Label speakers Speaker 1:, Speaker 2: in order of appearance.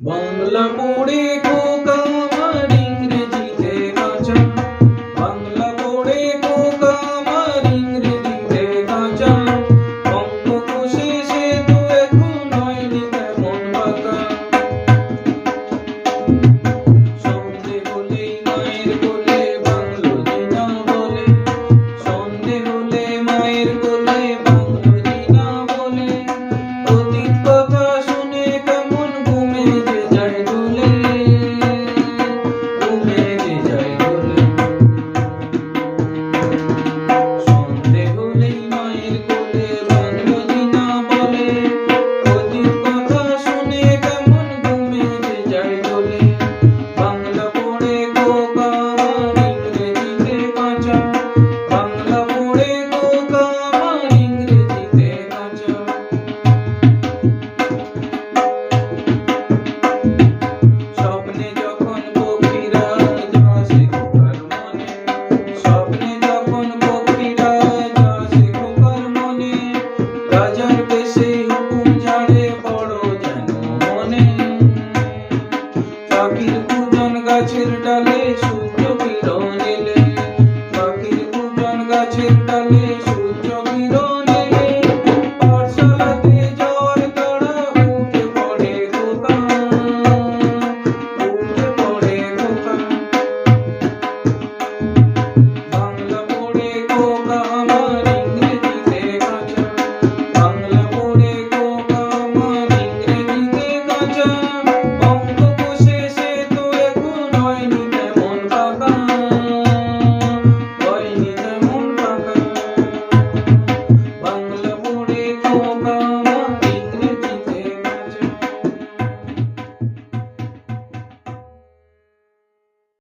Speaker 1: বাংলা পড়ে খোকা পাখির কুজন গাছের ডালে সূর্য কিরণ